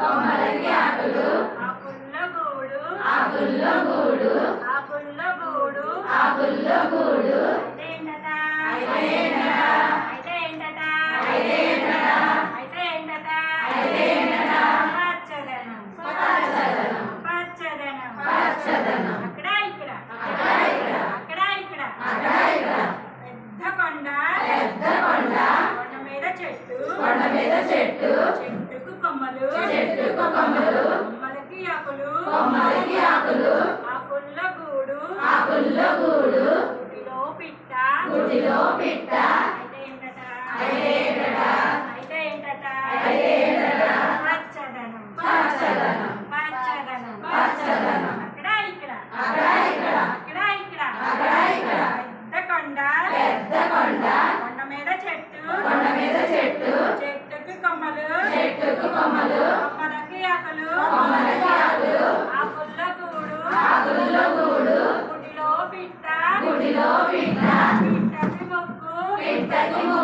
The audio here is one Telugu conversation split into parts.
కొమ్మలకి ఆకులు ఆకుల్లో గూడు ఆకుల్లో గూడు అయితే కొండ మీద చెట్టు చెట్టుకు కొమ్మలు కొమ్మలకి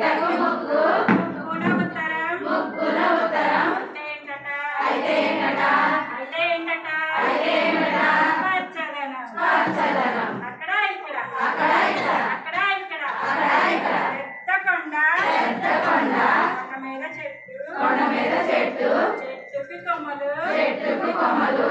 తగు అక్కడ ఇక్కడ అక్కడ చెట్టు కొండ మీద చెట్టు చెట్టుకి కొమ్మలు చెట్టుకి కొమ్మలు